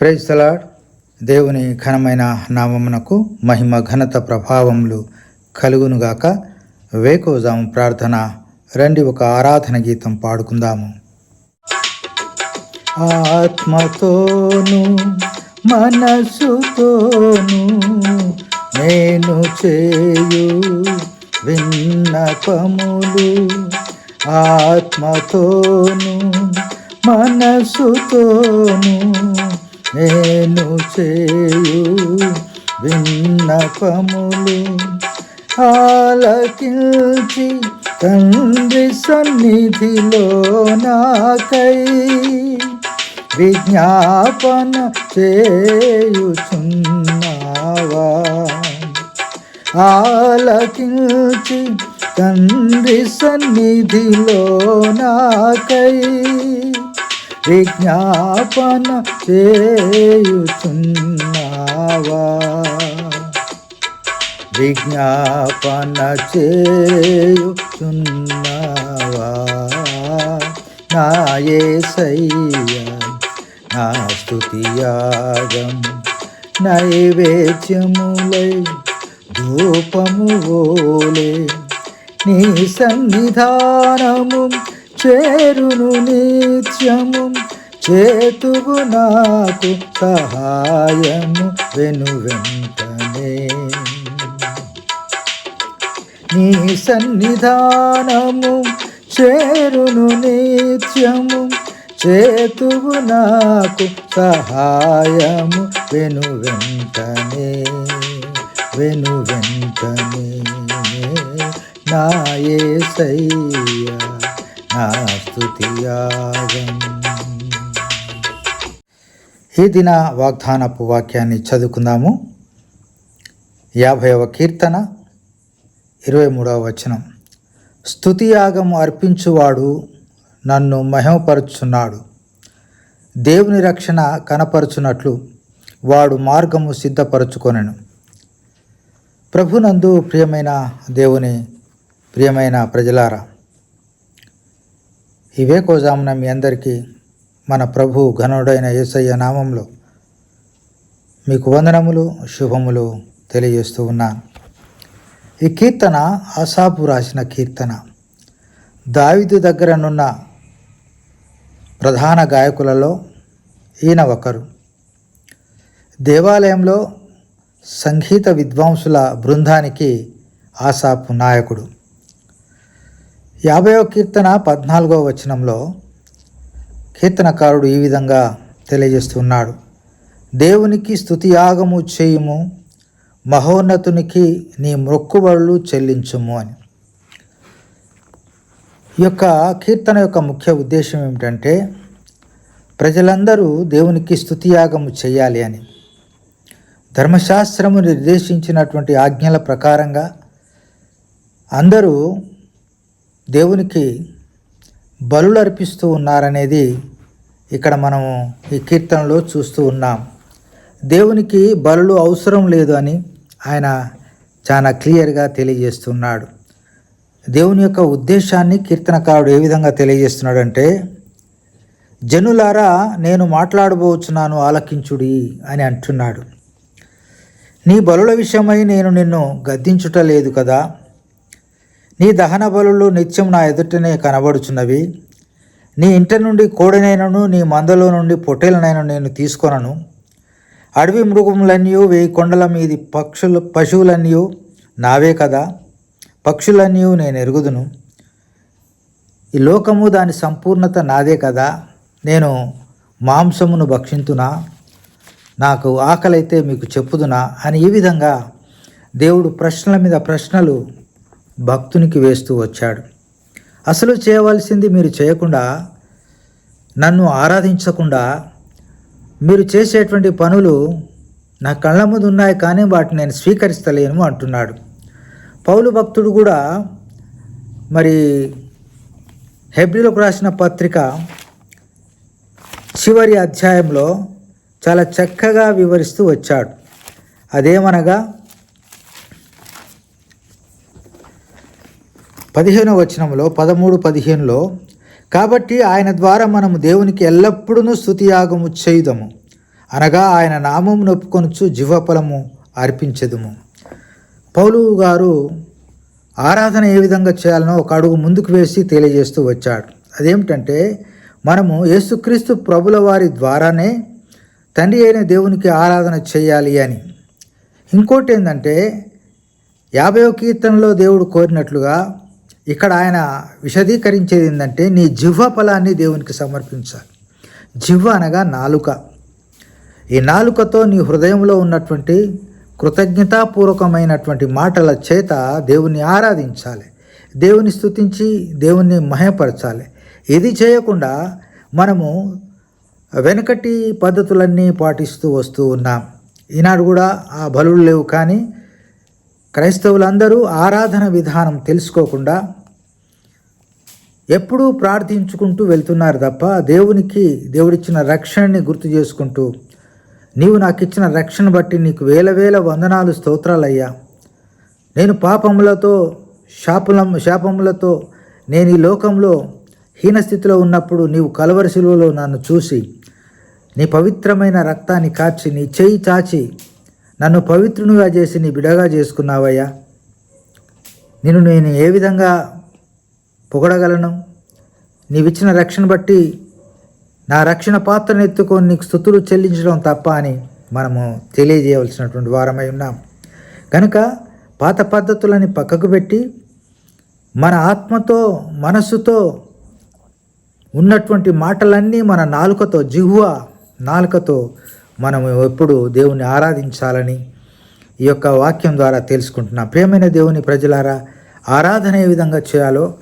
Praise తలాడ్ దేవుని ఘనమైన నామమునకు మహిమ ఘనత ప్రభావములు కలుగునుగాక వేకోజాము ప్రార్థన. రండి ఒక ఆరాధన గీతం పాడుకుందాము. ఆత్మతోను మనసుతోను నేను చేయు విన్నపములు. ఆత్మతోను మనసుతోను నేను చేయు విన్నపములు. ఆలకించి తండ్రి సన్నిధిలో నాకై విజ్ఞాపన చేయుచున్నావా? ఆలకించి తండ్రి సన్నిధిలో నాకై విజ్ఞాపన చేయుచున్నావా? విజ్ఞాపన చేయుచున్నావా? నాయే సయ్య నా స్థుతియాగం నైవేద్యములై ధూపము ఓలే నీ సన్నిధానము చేరును నిత్యము. చేతువు నాకు సహాయము. వెను వెంటనే నీ సన్నిధానము. చేరును నిత్యము. చేతువు నాకు సహాయము. వెను వెంటనే వెను వెంటనే. నాయే సయ్యా స్తుతియాగం ఈ దిన వాగ్దానపు వాక్యాన్ని చదువుకుందాము. యాభైవ కీర్తన ఇరవై మూడవ వచనం. స్థుతియాగం అర్పించువాడు నన్ను మహిమపరుచున్నాడు. దేవుని రక్షణ కనపరుచున్నట్లు వాడు మార్గము సిద్ధపరచుకొనెను. ప్రభునందు ప్రియమైన దేవుని ప్రియమైన ప్రజలారా ఇవే కోజామున మీ అందరికీ మన ప్రభు ఘనుడైన యేసయ్య నామంలో మీకు వందనములు శుభములు తెలియజేస్తూ ఉన్నాను ఈ కీర్తన ఆసాపు రాసిన కీర్తన. దావిదు దగ్గరనున్న ప్రధాన గాయకులలో ఈయన ఒకరు. దేవాలయంలో సంగీత విద్వాంసుల బృందానికి ఆసాపు నాయకుడు. యాభైవ కీర్తన పద్నాలుగవ వచనంలో కీర్తనకారుడు ఈ విధంగా తెలియజేస్తున్నాడు. దేవునికి స్థుతియాగము చేయుము మహోన్నతునికి నీ మొక్కుబడులు చెల్లించుము అని. ఈ యొక్క కీర్తన యొక్క ముఖ్య ఉద్దేశం ఏమిటంటే ప్రజలందరూ దేవునికి స్థుతియాగము చేయాలి అని. ధర్మశాస్త్రము నిర్దేశించినటువంటి ఆజ్ఞల ప్రకారంగా అందరూ దేవునికి బలులు అర్పిస్తూ ఉన్నారనేది ఇక్కడ మనము ఈ కీర్తనలో చూస్తూ ఉన్నాం. దేవునికి బలులు అవసరం లేదు అని ఆయన చాలా క్లియర్గా తెలియజేస్తున్నాడు. దేవుని యొక్క ఉద్దేశాన్ని కీర్తనకారుడు ఏ విధంగా తెలియజేస్తున్నాడంటే జనులారా నేను మాట్లాడబోచున్నాను ఆలకించుడి అని అంటున్నాడు. నీ బలుల విషయమై నేను నిన్ను గద్దించుట లేదు కదా? నీ దహన బలులు నిత్యం నా ఎదుటనే కనబడుచున్నవి. నీ ఇంటి నుండి కోడినైనను నీ మందలో నుండి పొట్టేలనైనా నేను తీసుకొనను. అడవి మృగములన్నీ వేయి కొండల మీది పక్షులు పశువులన్నీ నావే కదా. పక్షులన్నీ నేను ఎరుగుదును. ఈ లోకము దాని సంపూర్ణత నాదే కదా. నేను మాంసమును భక్షింతునా? నాకు ఆకలైతే మీకు చెప్పుదునా? అని ఈ విధంగా దేవుడు ప్రశ్నల మీద ప్రశ్నలు భక్తునికి వేస్తూ వచ్చాడు. అసలు చేయవలసింది మీరు చేయకుండా నన్ను ఆరాధించకుండా మీరు చేసేటువంటి పనులు నా కళ్ళ ముందు ఉన్నాయి కానీ వాటిని నేను స్వీకరిస్తలేను అంటున్నాడు. పౌలు భక్తుడు కూడా మరి హెబ్రిలకు రాసిన పత్రిక చివరి అధ్యాయంలో చాలా చక్కగా వివరిస్తూ వచ్చాడు. అదేమనగా పదిహేను వచనంలో పదమూడు పదిహేనులో కాబట్టి ఆయన ద్వారా మనము దేవునికి ఎల్లప్పుడూ స్తుతియాగము చేయుదము. అనగా ఆయన నామము నొప్పుకొనుచు జీవఫలము అర్పించదుము. పౌలు గారు ఆరాధన ఏ విధంగా చేయాలనో ఒక అడుగు ముందుకు వేసి తెలియజేస్తూ వచ్చాడు. అదేమిటంటే మనము యేసుక్రీస్తు ప్రభుల వారి ద్వారానే తండ్రి అయిన దేవునికి ఆరాధన చేయాలి అని. ఇంకోటి ఏంటంటే యాభైవ కీర్తనలో దేవుడు కోరినట్లుగా ఇక్కడ ఆయన విశదీకరించేది ఏంటంటే నీ జిహ్వ ఫలాన్ని దేవునికి సమర్పించాలి. జిహ్వ అనగా నాలుక. ఈ నాలుకతో నీ హృదయంలో ఉన్నటువంటి కృతజ్ఞతాపూర్వకమైనటువంటి మాటల చేత దేవుని ఆరాధించాలి. దేవుని స్థుతించి దేవుణ్ణి మహపరచాలి ఇది చేయకుండా మనము వెనకటి పద్ధతులన్నీ పాటిస్తూ వస్తూ ఉన్నాం. ఈనాడు కూడా ఆ బలులు లేవు కానీ క్రైస్తవులందరూ ఆరాధన విధానం తెలుసుకోకుండా ఎప్పుడూ ప్రార్థించుకుంటూ వెళ్తున్నారు తప్ప దేవునికి దేవుడిచ్చిన రక్షణని గుర్తు చేసుకుంటూ నీవు నాకు ఇచ్చిన రక్షణ బట్టి నీకు వేల వేల వందనాలు స్తోత్రాలయ్యా. నేను పాపములతో శాపులం శాపములతో నేను ఈ లోకంలో హీనస్థితిలో ఉన్నప్పుడు నీవు కలవరి శిలువలో నన్ను చూసి నీ పవిత్రమైన రక్తాన్ని కాచి నీ చేయి చాచి నన్ను పవిత్రునిగా చేసి నీ బిడగా చేసుకున్నావయ్యా. నిన్ను నేను ఏ విధంగా పొగడగలను? నీవిచ్చిన రక్షణ బట్టి నా రక్షణ పాత్రను ఎత్తుకొని నీకు స్థుతులు చెల్లించడం తప్ప అని మనము తెలియజేయవలసినటువంటి వారమై ఉన్నాం. కనుక పాత పద్ధతులని పక్కకు పెట్టి మన ఆత్మతో మనస్సుతో ఉన్నటువంటి మాటలన్నీ మన నాలుకతో జిహ్వ నాలుకతో మనము ఎప్పుడు దేవుని ఆరాధించాలని ఈ యొక్క వాక్యం ద్వారా తెలుసుకుంటున్నాం. ప్రియమైన దేవుని ప్రజలారా ఆరాధన ఏ విధంగా చేయాలో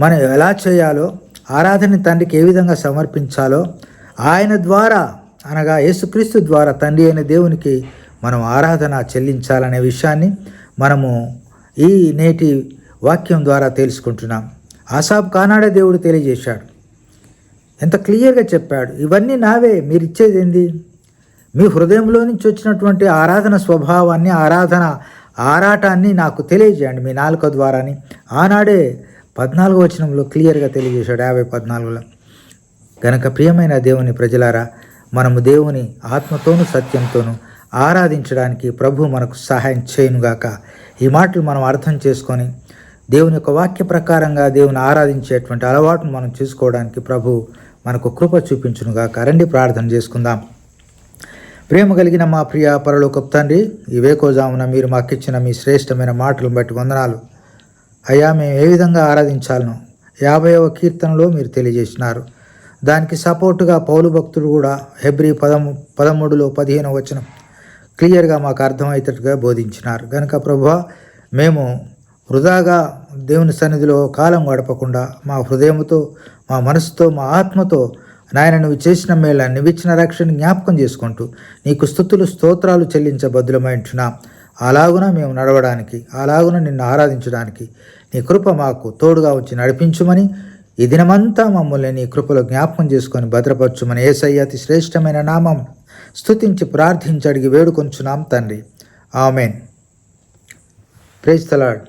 మనం ఎలా చేయాలో ఆరాధన తండ్రికి ఏ విధంగా సమర్పించాలో ఆయన ద్వారా అనగా యేసుక్రీస్తు ద్వారా తండ్రి అయిన దేవునికి మనం ఆరాధన చెల్లించాలనే విషయాన్ని మనము ఈ నేటి వాక్యం ద్వారా తెలుసుకుంటున్నాం. ఆసాబ్ కానాడే దేవుడు తెలియజేశాడు. ఎంత క్లియర్గా చెప్పాడు ఇవన్నీ నావే మీరు ఇచ్చేది ఏంది? మీ హృదయంలో నుంచి వచ్చినటువంటి ఆరాధన స్వభావాన్ని ఆరాధన ఆరాటాన్ని నాకు తెలియజేయండి మీ నాలుక ద్వారాని. ఆనాడే పద్నాలుగో వచనంలో క్లియర్గా తెలియజేశాడు యాభై పద్నాలుగులో. గనక ప్రియమైన దేవుని ప్రజలారా మనము దేవుని ఆత్మతోనూ సత్యంతోనూ ఆరాధించడానికి ప్రభు మనకు సహాయం చేయనుగాక. ఈ మాటలు మనం అర్థం చేసుకొని దేవుని యొక్క వాక్య ప్రకారంగా దేవుని ఆరాధించేటువంటి అలవాటును మనం చూసుకోవడానికి ప్రభు మనకు కృప చూపించునుగాక. రండి ప్రార్థన చేసుకుందాం. ప్రేమ కలిగిన మా ప్రియ పరలోకపు తండ్రి ఈ వేకోజామున మీరు మాకిచ్చిన మీ శ్రేష్టమైన మాటలను బట్టి వందనాలు. అయ్యా మేము ఏ విధంగా ఆరాధించాలను యాభైవ కీర్తనలో మీరు తెలియజేసినారు. దానికి సపోర్టుగా పౌలు భక్తుడు కూడా హెబ్రి పదము పదమూడులో పదిహేను వచనం క్లియర్గా మాకు అర్థమయ్యేటట్టుగా బోధించినారు. కనుక ప్రభు మేము వృధాగా దేవుని సన్నిధిలో కాలం గడపకుండా మా హృదయంతో మా మనసుతో మా ఆత్మతో నాయన నువ్వు చేసిన మేళ నివిచ్చిన రక్షణ జ్ఞాపకం చేసుకుంటూ నీకు స్థుతులు స్తోత్రాలు చెల్లించబద్దులమైంటున్నాం అలాగున మేము నడవడానికి అలాగున నిన్ను ఆరాధించడానికి నీ కృప మాకు తోడుగా వచ్చి నడిపించుమని ఈ దినమంతా మమ్మల్ని నీ కృపలో జ్ఞాపకం చేసుకొని భద్రపరచుమని ఏసయ్య అతి శ్రేష్టమైన నామం స్థుతించి ప్రార్థించి అడిగి వేడుకొంచున్నాం తండ్రి. ఆమెన్. ప్రేజ్ తలాడ్